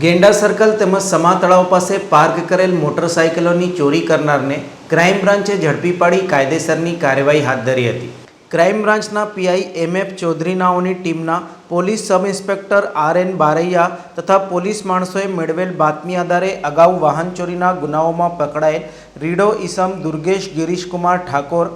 ગેંડા circle તેમજ સમા તળાવ પાસે પાર્ક કરેલ મોટરસાયકલોની ચોરી કરનારને ક્રાઇમ બ્રાન્ચે ઝડપી પાડી કાયદેસરની કાર્યવાહી હાથ ધરી હતી. ક્રાઇમ બ્રાન્ચના પીઆઈ એમ એફ ચૌધરીનાઓની ટીમના police sub inspector R N Baraiya તથા પોલીસ માણસોએ મેળવેલ બાતમી આધારે અગાઉ વાહન ચોરીના ગુનાઓમાં પકડાયેલ રીડો ઈસમ દુર્ગેશ ગિરીશકુમાર ઠાકોર,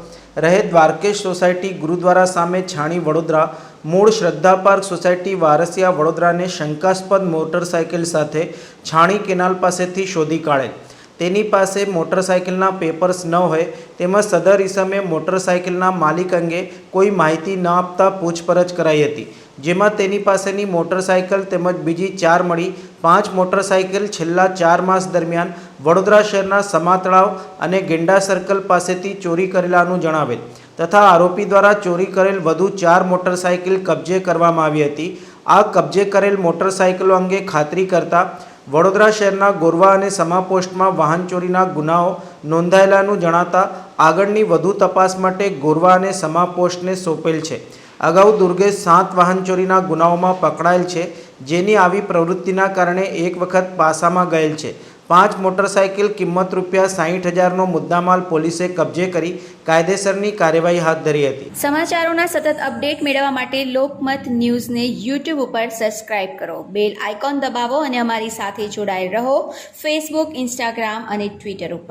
રહે દ્વારકેશ સોસાયટી ગુરુદ્વારા સામે છાણી વડોદરા, મૂળ શ્રદ્ધા પાર્ક સોસાયટી વારસિયા વડોદરાને શંકાસ્પદ મોટરસાયકલ સાથે છાણી કેનાલ પાસેથી શોધી કાઢેલ. તેની પાસે મોટરસાયકલના પેપર્સ ન હોય તેમજ સદર ઈસમે મોટરસાયકલના માલિક અંગે કોઈ માહિતી ન આપતા પૂછપરછ કરાઈ હતી, જેમાં તેની પાસેની મોટરસાયકલ તેમજ બીજી ચાર મળી પાંચ મોટરસાયકલ છેલ્લા ચાર માસ દરમિયાન વડોદરા શહેરના સમા તળાવ અને ગેંડા સર્કલ પાસેથી ચોરી કરેલાનું જણાવેલ તથા આરોપી દ્વારા ચોરી કરેલ વધુ ચાર મોટરસાયકલ કબજે કરવામાં આવી હતી. આ કબજે કરેલ મોટરસાયકલો અંગે ખાતરી કરતા વડોદરા શહેરના ગોરવા અને સમા પોસ્ટમાં વાહન ચોરીના ગુનાઓ નોંધાયેલાનું જણાતા આગળની વધુ તપાસ માટે ગોરવા અને સમા પોસ્ટને સોંપેલ છે. અગાઉ દુર્ગેશ સાત વાહન ચોરીના ગુનાઓમાં પકડાયેલ છે, જેની આવી પ્રવૃત્તિના કારણે એક વખત પાસામાં ગયેલ છે. પાંચ મોટરસાયકલ કિંમત રૂપિયા સાહીઠ હજારનો મુદ્દામાલ પોલીસે કબજે કરી કાયદેસરની કાર્યવાહી હાથ ધરી હતી. સમાચારોના સતત અપડેટ મેળવવા માટે લોકમત ન્યૂઝને યુટ્યુબ ઉપર સબસ્ક્રાઇબ કરો. બેલ આઇકોન દબાવો અને અમારી સાથે જોડાયેલ રહો ફેસબુક, ઇન્સ્ટાગ્રામ અને ટ્વિટર ઉપર.